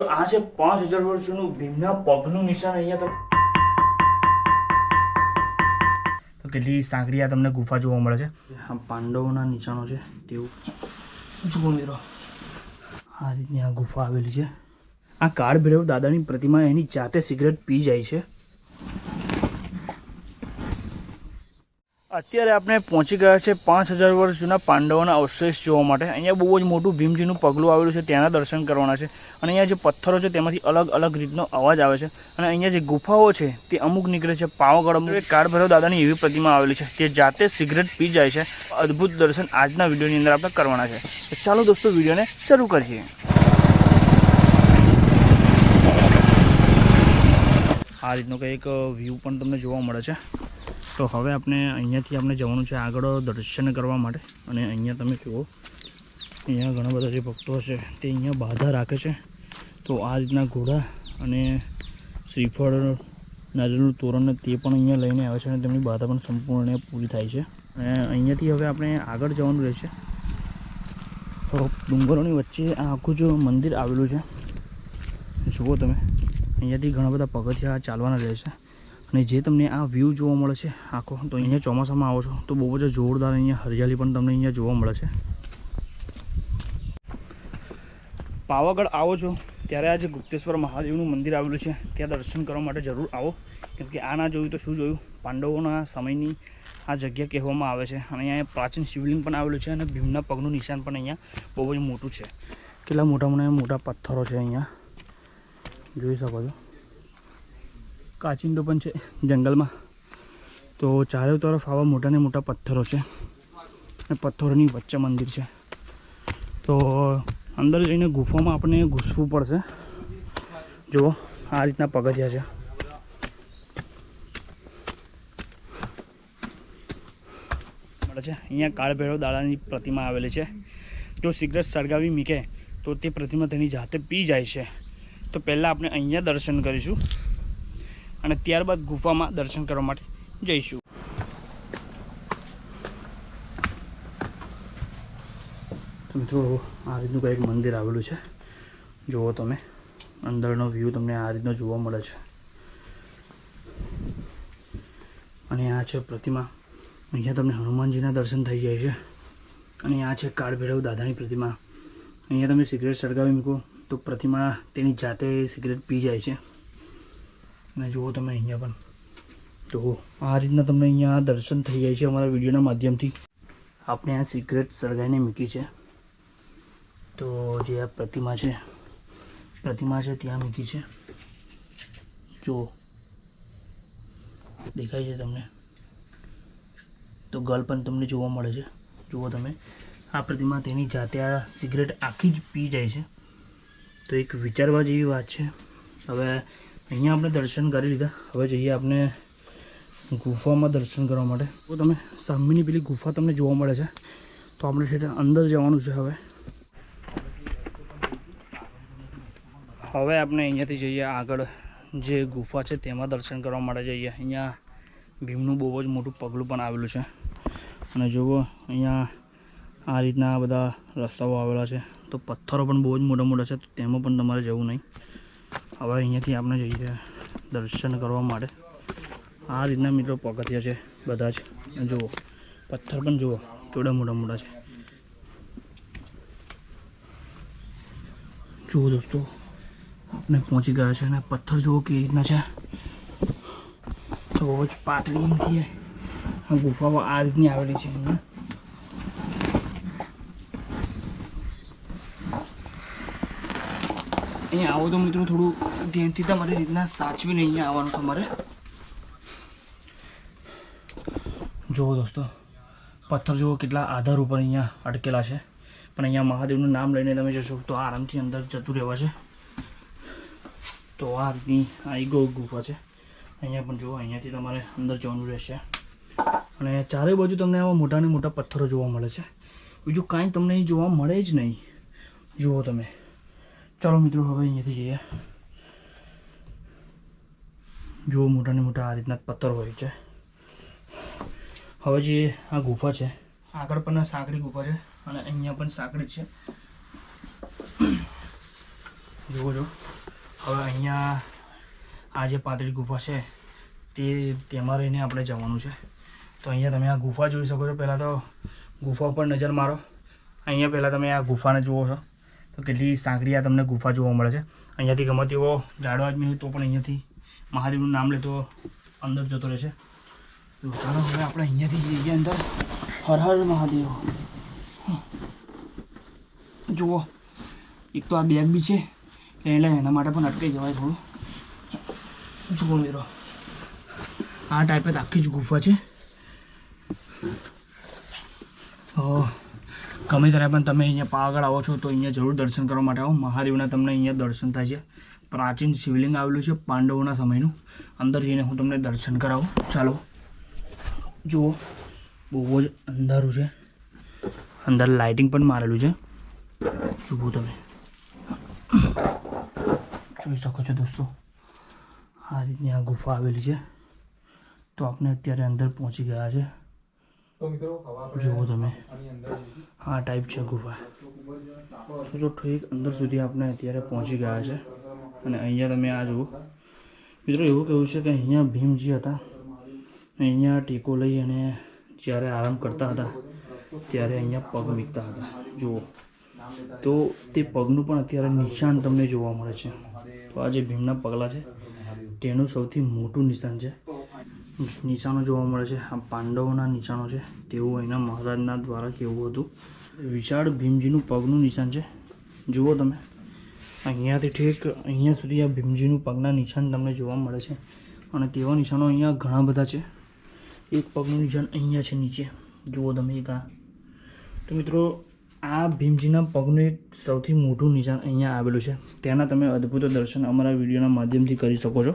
તો આ છે પાંચ હજાર વર્ષોનું ભીમના પગનું નિશાન અહીંયા તો કેટલી સાંકડી આ તમને ગુફા જોવા મળે છે? આ પાંડવોના નિશાનો છે તેવું. જુઓ મિત્રો આ રીતની આ ગુફા આવેલી છે. આ કાળ ભૈરવ દાદાની પ્રતિમા એની જાતે સિગરેટ પી જાય છે. અત્યારે આપણે પહોંચી ગયા છે પાંચ હજાર વર્ષ જૂના પાંડવોના અવશેષ જોવા માટે. અહીંયા બહુ જ મોટું ભીમજીનું પગલું આવેલું છે, ત્યાંના દર્શન કરવાના છે. અને અહીંયા જે પથ્થરો છે તેમાંથી અલગ અલગ રીતનો અવાજ આવે છે. અને અહીંયા જે ગુફાઓ છે તે અમુક નીકળે છે. પાવાગઢ અમુક કાળ દાદાની એવી પ્રતિમા આવેલી છે તે જાતે સિગરેટ પી જાય છે. અદ્ભુત દર્શન આજના વિડીયોની અંદર આપણે કરવાના છે. ચાલો દોસ્તો વિડીયોને શરૂ કરીએ. આ રીતનો કંઈક વ્યૂ પણ તમને જોવા મળે છે. તો હવે આપણે અહીંયાથી આપણે જવાનું છે આગળ દર્શન કરવા માટે. અને અહીંયા તમે જુઓ, અહીંયા ઘણા બધા જે ભક્તો છે તે અહીંયા બાધા રાખે છે. તો આ રીતના ઘોડા અને શ્રીફળ નાજરનું તોરણ તે પણ અહીંયા લઈને આવે છે અને તેમની બાધા પણ સંપૂર્ણ પૂરી થાય છે. અને અહીંયાથી હવે આપણે આગળ જવાનું રહેશે. તો ડુંગરોની વચ્ચે આ આખું જ મંદિર આવેલું છે. જુઓ તમે, અહીંયાથી ઘણા બધા પગથિયા ચાલવાના રહે છે અને જે તમને આ વ્યૂ જોવા મળે છે, આખો, તો અહીંયા ચોમાસામાં આવો છો, તો બહુ જ જોરદાર અહીંયા હરિયાળી પણ તમને અહીંયા જોવા મળે છે. પાવાગઢ આવો છો, ત્યારે આજે ગુપ્તેશ્વર મહાદેવનું મંદિર આવેલું છે, ત્યાં દર્શન કરવા માટે જરૂર આવો, કેમ કે આ ના જોયું તો શું જોયું? પાંડવોના સમયની આ જગ્યા કહેવામાં આવે છે, અને અહીંયા પ્રાચીન શિવલિંગ પણ આવેલું છે, અને ભીમના પગનું નિશાન પણ અહીંયા બહુ જ મોટું છે. કેટલા મોટા મોટા મોટા પથ્થરો છે અહીંયા? જોઈ શકો છો. કાચિંડો પણ છે જંગલમાં. તો ચારે તરફ આવા મોટા ને મોટા પથ્થરો છે. અને પથ્થરોની વચ્ચે મંદિર છે. તો અંદર જઈને ગુફામાં આપણે ઘૂસવું પડશે. જુઓ, આ રીતના પગથિયા છે. છે. અહીંયા કાળભેળો દાડાની પ્રતિમા આવેલી છે. જો સિગરેટ સળગાવી મૂકે, તો તે પ્રતિમા તેની જાતે પી જાય છે. તો પહેલાં આપણે અહીંયા દર્શન કરીશું. અને ત્યારબાદ ગુફામાં દર્શન કરવા માટે જઈશું. તમે મિત્રો, આ રીતનું કંઈક મંદિર આવેલું છે. જુઓ તમે, અંદરનો વ્યૂ તમને આ રીતનો જોવા મળે છે. અને આ છે પ્રતિમા. અહીંયા તમને હનુમાનજીના દર્શન થઈ જાય છે. અને આ છે કાળભૈરવ દાદાની પ્રતિમા. અહીંયા તમે સિગરેટ સળગાવી મૂકો, તો પ્રતિમા તેની જાતે સિગરેટ પી જાય છે. અને જુઓ તમે અહીંયા પણ. તો આ રીતના તમને અહીંયા દર્શન થઈ જાય છે અમારા વિડીયોના માધ્યમથી. આપણે આ સિક્રેટ સળગાઈને મૂકી છે. તો જે આ પ્રતિમા છે પ્રતિમા છે ત્યાં મૂકી છે. જુઓ દેખાય છે તમને, તો ગલ પણ તમને જોવા મળે છે. જુઓ તમે, આ પ્રતિમા તેની જાતે આ સિગરેટ આખી જ પી જાય છે. તો એક વિચારવા જેવી વાત છે. હવે અહીંયા આપણે દર્શન કરી લીધા. હવે જઈએ આપણે ગુફામાં દર્શન કરવા માટે. તો તમે સામેની પેલી ગુફા તમને જોવા મળે છે. તો આપણે છે અંદર જવાનું છે હવે. હવે આપણે અહીંયાથી જઈએ આગળ. જે ગુફા છે તેમાં દર્શન કરવા માટે જઈએ. અહીંયા ભીમનું બહુ જ મોટું પગલું પણ આવેલું છે. અને જુઓ, અહીંયા આ રીતના બધા રસ્તાઓ આવેલા છે. તો પથ્થરો પણ બહુ જ મોટા મોટા છે. તો તેમાં પણ તમારે જવું નહીં. હવે અહીંયાથી આપણે જઈએ દર્શન કરવા માટે. આ રીતના મિત્રો પગથિયા છે, બધા જ. જુઓ, પથ્થર પણ જુઓ, કેવડા મોટા મોટા છે. જુઓ દોસ્તો, આપણે પહોંચી ગયા છે અને પથ્થર જુઓ કેવી રીતના છે. બહુ જ પાતળી નથી આ ગુફાઓ આ રીતની આવેલી છે. અહીંયા અહીંયા આવો તો મિત્રો થોડું ધ્યાનથી તમારી રીતના સાચવીને અહીંયા આવવાનું તમારે. જુઓ દોસ્તો, પથ્થર જુઓ કેટલા આધાર ઉપર અહીંયા અટકેલા છે. પણ અહીંયા મહાદેવનું નામ લઈને તમે જશો તો આરામથી અંદર જતું રહેવા છે. તો આ રીતની આ ગૌ ગુફા છે. અહીંયા પણ જુઓ, અહીંયાથી તમારે અંદર જવાનું રહેશે. અને ચારે બાજુ તમને આવા મોટા ને મોટા પથ્થરો જોવા મળે છે. બીજું કાંઈ તમને અહીં જોવા મળે જ નહીં. જુઓ તમે. ચાલો મિત્રો હવે અહીંયાથી જઈએ જુઓ મોટા ને મોટા આ રીતના પથ્થર હોય છે હવે જે આ ગુફા છે આગળ પણ સાંકડી ગુફા છે અને અહીંયા પણ સાંકડી છે જુઓ છો હવે અહીંયા આ જે પાતળી ગુફા છે તે તેમાં રહીને આપણે જવાનું છે તો અહીંયા તમે આ ગુફા જોઈ શકો છો પહેલાં તો ગુફા ઉપર નજર મારો અહીંયા પહેલાં તમે આ ગુફાને જુઓ છો તો કેટલી સાંકડી આ તમને ગુફા જોવા મળે છે. અહીંયાથી ગમે તેવો જાડો આદમી હોય તો પણ અહીંયાથી મહાદેવનું નામ લેતો અંદર જતો રહેશે તો ચાલો હવે આપણે અહીંયાથી જઈએ અંદર. હર હર મહાદેવ. જુઓ, એક તો આ બેગ બી છે, એટલે એના માટે પણ અટકાઈ જવાય થોડું. જુઓ મેરો આ ટાઈપે આખી જ ગુફા છે. તો ગમે ત્યારે પણ તમે અહીંયા પાવાગઢ આવો છો તો અહીંયા જરૂર દર્શન કરવા માટે આવો. મહાદેવના તમને અહીંયા દર્શન થાય છે. પ્રાચીન શિવલિંગ આવેલું છે પાંડવોના સમયનું. અંદર જઈને હું તમને દર્શન કરાવું. ચાલો. જુઓ. બહુ જ અંધારું છે. અંદર લાઇટિંગ પણ મારેલું છે. જુઓ તમે. જોઈ શકો છો દોસ્તો. આ રીતની આ ગુફા આવેલી છે. તો આપણે અત્યારે અંદર પહોંચી ગયા છે. જુઓ તમે. આ ટાઈપ છે ગુફા. તો જો ઠીક અંદર સુધી આપણે અત્યારે પહોંચી ગયા છે. અને અહીંયા તમે આ જુઓ. મિત્રો એવું કહેવું છે કે અહીંયા ભીમજી હતા. અહીંયા ટેકો લઈ અને જ્યારે આરામ કરતા હતા ત્યારે અહીંયા પગ મીકતા હતા. જુઓ. તો તે પગનું પણ અત્યારે નિશાન તમને જોવા મળે છે. તો આ જે ભીમના પગલાં છે તેનું સૌથી મોટું નિશાન છે. નિશાનો જોવા મળે છે. આ પાંડવોના નિશાનો છે. તેવું અહીંના મહારાજના દ્વારા કેવું હતું? વિશાળ ભીમજીનું પગનું નિશાન છે. જુઓ તમે. અહીંયાથી ઠીક અહીંયા સુધી આ ભીમજીનું પગના નિશાન તમને જોવા મળે છે. અને તેવા નિશાનો અહીંયા ઘણા બધા છે. એક પગનું નિશાન અહીંયા છે નીચે. જુઓ તમે એક આ. તો મિત્રો, આ ભીમજીના પગનું એક સૌથી મોટું નિશાન અહીંયા આવેલું છે. તેના તમે અદ્ભુત દર્શન અમારા વિડીયોના માધ્યમથી કરી શકો છો.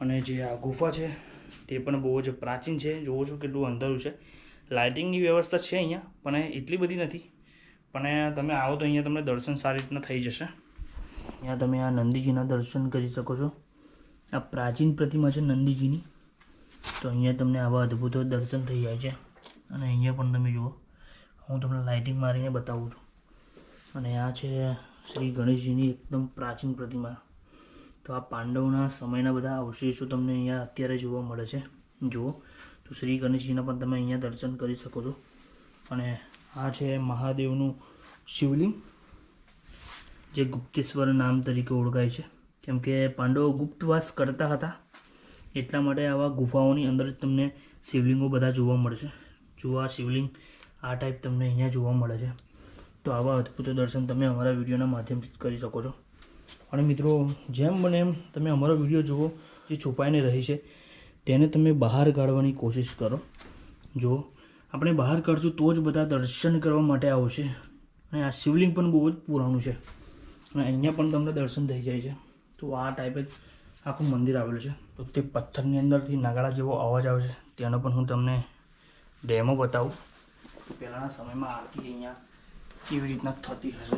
અને જે આ ગુફા છે તે પણ બહુ જ પ્રાચીન છે. જોવો છો કેટલું અંધારું છે. લાઇટિંગની વ્યવસ્થા છે અહીંયા, પણ એટલી બધી નથી. પણ તમે આવો તો અહીંયા તમને દર્શન સારી રીતના થઈ જશે. અહીંયા તમે આ નંદીજીના દર્શન કરી શકો છો. આ પ્રાચીન પ્રતિમા છે નંદીજીની. તો અહીંયા તમને આવા અદ્ભુતો દર્શન થઈ જાય છે. અને અહીંયા પણ તમે જુઓ, હું તમને લાઇટિંગ મારીને બતાવું છું. અને આ છે શ્રી ગણેશજીની એકદમ પ્રાચીન પ્રતિમા. તો આ પાંડવોના સમયના બધા અવશેષો તમને અહીંયા અત્યારે જોવા મળે છે. જુઓ, તો શ્રી ગણેશજીના પણ તમે અહીંયા દર્શન કરી શકો છો. અને આ છે મહાદેવનું શિવલિંગ, જે ગુપ્તેશ્વર નામ તરીકે ઓળખાય છે. કેમ કે પાંડવો ગુપ્તવાસ કરતા હતા, એટલા માટે આવા ગુફાઓની અંદર તમને શિવલિંગો બધા જોવા મળશે જુઓ, આ શિવલિંગ આ ટાઈપ તમને અહીંયા જોવા મળે છે. તો આવા અદ્ભુત દર્શન તમે અમારા વિડીયોના માધ્યમથી કરી શકો છો. અને મિત્રો, જેમ બને એમ તમે અમારો વીડિયો જુઓ, જે છુપાઈને રહી છે, તેને તમે બહાર કાઢવાની કોશિશ કરો. જુઓ, આપણે બહાર કાઢશું તો જ બધા દર્શન કરવા માટે આવશે. અને આ શિવલિંગ પણ બહુ જ પુરાણું છે. અને અહીંયા પણ તમને દર્શન થઈ જાય છે. તો આ ટાઈપે જ આખું મંદિર આવેલું છે. તો તે પથ્થરની અંદરથી નાગાળા જેવો અવાજ આવે છે. તેનો પણ હું તમને ડેમો બતાવું. પહેલાંના સમયમાં આરતી અહીંયા કેવી રીતના થતી હશે.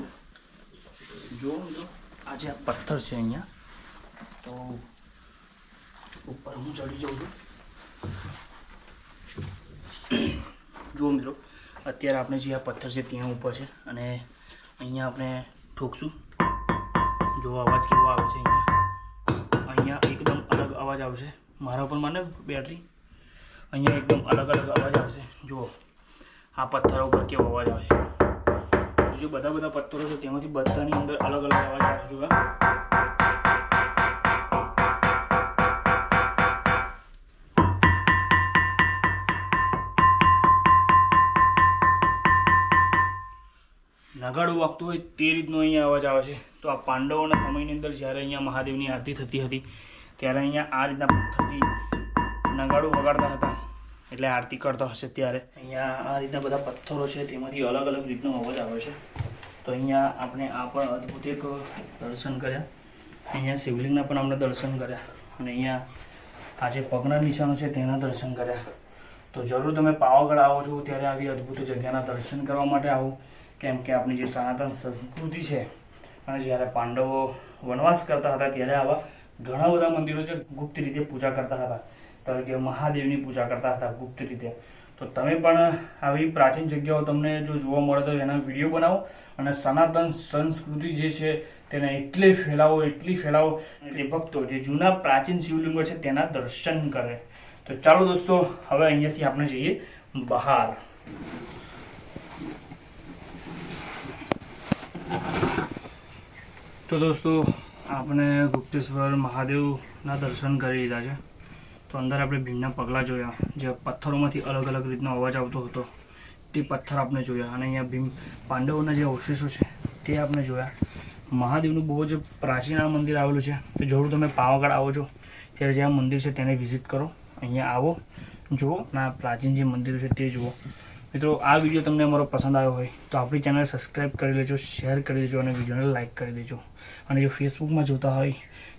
જો મિત્રો. આ જે આ પથ્થર છે અહીંયા. તો ઉપર હું ચડી જાઉં છું. જુઓ મિત્રો, અત્યારે આપણે જે આ પથ્થર છે ત્યાં ઉપર છે અને અહીંયા આપણે ઠોકશું. જો અવાજ કેવો આવે છે અહીંયા. અહીંયા એકદમ અલગ અવાજ આવશે. મારા ઉપર માને બેટરી? અહીંયા એકદમ અલગ અલગ અવાજ આવશે. જુઓ, આ પથ્થરો ઉપર કેવો અવાજ આવે. છે બધા બધા પથ્થરો છે, તેમાંથી બધાની અંદર અલગ અલગ અવાજ આવે છે નગાડું વાગતું હોય તે રીતનો અહીંયા અવાજ આવે છે. તો આ પાંડવોના સમયની અંદર જ્યારે અહીંયા મહાદેવની આરતી થતી હતી, ત્યારે અહીંયા આ રીતના પથ્થરથી નગાડું વગાડતા હતા. એટલે આરતી કરતા હશે ત્યારે. અહીંયા આ રીતના બધા પથ્થરો છે, તેમાંથી અલગ અલગ રીતનો અવાજ આવે છે. તો અહીંયા આપણે આ પણ અદ્ભુત એક દર્શન કર્યા. અહીંયા શિવલિંગના પણ આપણે દર્શન કર્યા અને અહીંયા આ જે પગના નિશાનો છે તેના દર્શન કર્યા. તો જરૂર તમે પાવાગઢ આવો છો ત્યારે આવી અદ્ભુત જગ્યાના દર્શન કરવા માટે આવો. કેમ કે આપણી જે સનાતન સંસ્કૃતિ છે, અને જ્યારે પાંડવો વનવાસ કરતા હતા ત્યારે આવા ઘણા બધા મંદિરો છે, ગુપ્ત રીતે પૂજા કરતા હતા. તરીકે મહાદેવની પૂજા કરતા હતા ગુપ્ત રીતે. તો તમે પણ આવી પ્રાચીન જગ્યાઓ તમને જો જોવા મળે તો એના વીડિયો બનાવો અને સનાતન સંસ્કૃતિ જે છે તેને એટલી ફેલાવો એટલી ફેલાવો અને ભક્તો જે જૂના પ્રાચીન શિવલિંગો છે તેના દર્શન કરે. તો ચાલો દોસ્તો, હવે અહીંયાથી આપણે જઈએ બહાર. તો દોસ્તો, આપણે ગુપ્તેશ્વર મહાદેવના દર્શન કરી લીધા છે. તો અંદર આપણે ભીમના પગલાં જોયા, જે પથ્થરોમાંથી અલગ અલગ રીતનો અવાજ આવતો હતો. તે પથ્થર આપણે જોયા અને અહીંયા ભીમ પાંડવોના જે અવશેષો છે, તે આપણે જોયા. મહાદેવનું બહુ જ પ્રાચીન આ મંદિર આવેલું છે, તો જરૂર તમે પાવાગઢ આવો છો. ત્યારે જે આ મંદિર છે તેને વિઝિટ કરો. અહીંયા આવો, જુઓ અને આ પ્રાચીન જે મંદિર છે તે જુઓ. મિત્રો, આ વીડિયો તમને અમારો પસંદ આવ્યો હોય, તો આપણી ચેનલ સબસ્ક્રાઈબ કરી લેજો, શેર કરી દેજો અને વિડીયોને લાઇક કરી દેજો. અને જો ફેસબુકમાં જોતા હોય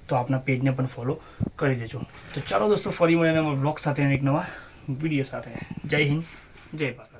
તો આપના પેજને પણ ફોલો કરી દેજો. તો ચાલો દોસ્તો, ફરી મળીને બ્લોગ સાથે એક નવા વીડિયો સાથે. જય હિન્દ, જય ભારત.